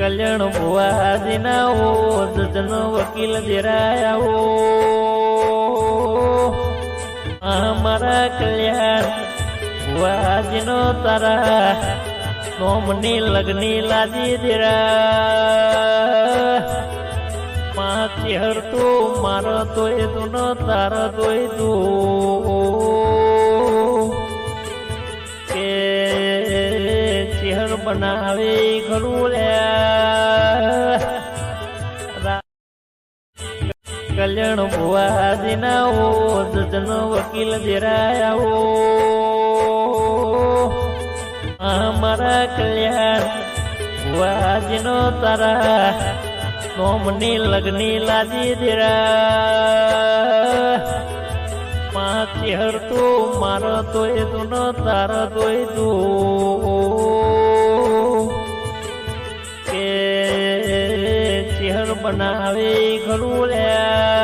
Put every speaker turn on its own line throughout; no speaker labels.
કલ્યાણ ભુવા ઓ જજનો વકીલ દેરાયાવો અમારા કલ્યાણ ભુવાજીનો તારા, નોમની લગની લાજી દેરા. માથી હરતું મારો તોય તું તારો તોય તું ચેહર બનાવે ખરું લ્યા કલ્યાણ ભુવા દિનાવો જજનો વકીલ દેરાયાવો અમારા કલ્યાણ ભુવાજીનો તારા નોમની લગ્ની લાજી દેરા માથી હરતું મારો તોય તું તારો તોય તું. બનાવે ખરું લ્યા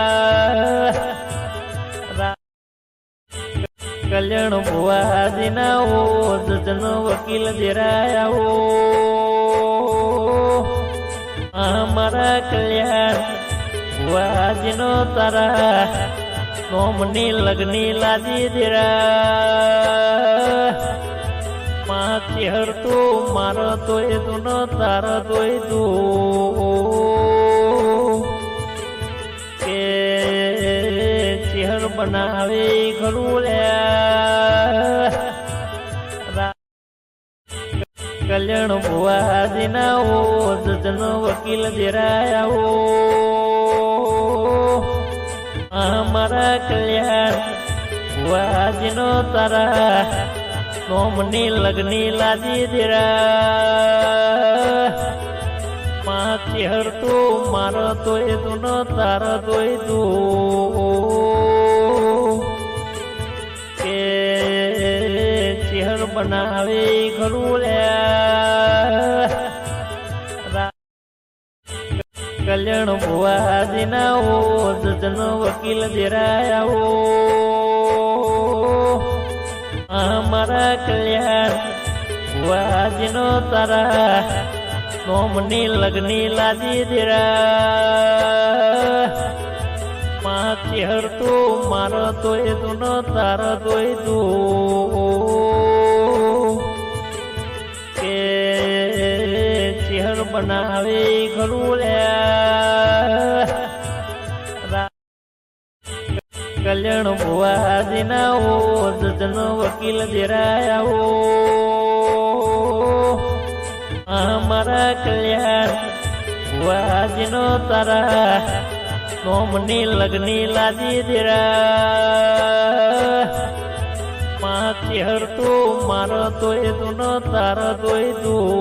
કલ્યાણ ના દિનાવો જજનો વકીલ દેરાયાવો અમારા કલ્યાણ ભુવાજીનો તારા નોમની લગ્ની લાજી દેરા. માથી હરતું મારો તોય તું તારો તોય તું. બનાવે ખરું લ્યા કલ્યાણ ભુવા દિનાવો જજનો વકીલ દેરાયાવો મારા કલ્યાણ ભુવાજીનો તારા નોમની લગ્ની લાજી દેરા. માથી હરતું મારો તોય તું તારો તોય તું. બનાવે ખરું લ્યા કલ્યાણ ભુવાહાજીના હો જજનો વકીલ દેરાયાવો અમારા કલ્યાણ ભુવાજીનો તારા નોમની લગ્ની લાજી દેરા. માથી હરતું મારો તોય તું તારો તોય તું બનાવે ખરું લ્યા કલ્યાણ ભુવા દિનાવો જજનો વકીલ દેરાયાવો અમારા કલ્યાણ ભુવાજીનો તારા નોમની લગ્ની લાજી દેરા માથી હરતું મારો તોય તું તારો તોય તું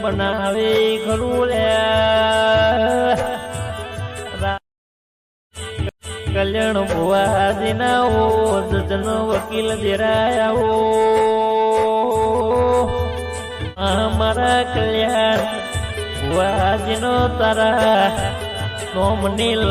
બનાવે ખરું લ્યા કલ્યાણ ભુવા દિનાવો જજનો વકીલ દેરાયાવો મારા કલ્યાણ ભુવાજીનો તારા નોમની લગ